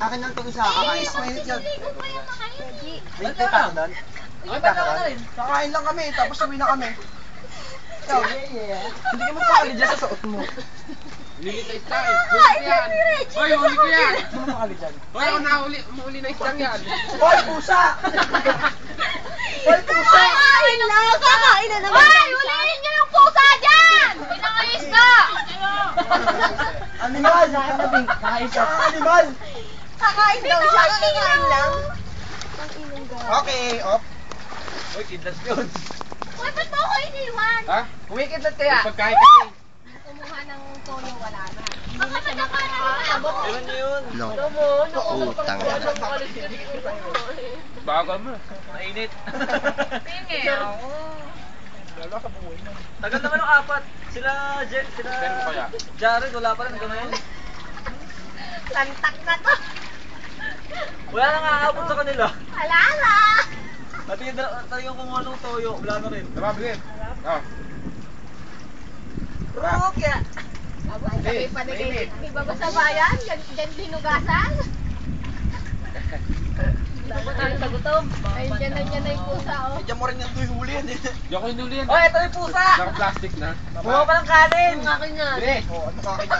Akin lang ito isa, kakain ako ngayon yun. May kita ka doon? May kita ka doon? Kakain lang kami, tapos uwi na kami. Ikaw, hindi ka magpakali dyan sa suot mo. Lili ka isang. Kakain yan ni Reggie. Hoy, huli ko yan. Hindi mo makali dyan. Hoy, ako nahuli, umuli na isang yan. Hoy, pusa! Hoy, pusa! Kakain na naman. Hoy, huliin niyo yung pusa dyan. Pinangayos ka. Animal! Kakain siya. Animal! Kakain daw siya. Kakain lang. Okay, off. Hoy, kidlat yun. Uy, ba't mo ako iniwan? Ha? Kumikidlat May pagkain kasi. Kumuha ng tono, wala na. Hindi na siya nakakaabot. Ewan niyo yun. No. Utang. Bago mo. Mainit. Tingin. Tagal naman ng apat. Sila, Jet, sila... Jared, wala pa rin gano'n. Lantak na to. Wala nang aabot sa kanila. Wala na. Pati yung, tayo yung kumuha ng toyo, wala na rin. Tama, Bigit. Oh. Rokya! Abay, sabi pa ni kay, di ba ba sa bayan? Yan, yan dinugasan? Dapat tayo sa gutom. Ay, dyan na na pusa, oh. Diyan mo rin yung tuyo huli yan eh. Di ako hinuli yan. Oh, ito yung pusa! Naka-plastic na. Buha pa ng kanin! Ang akin yan. Dire. Oh, ano ka kanya?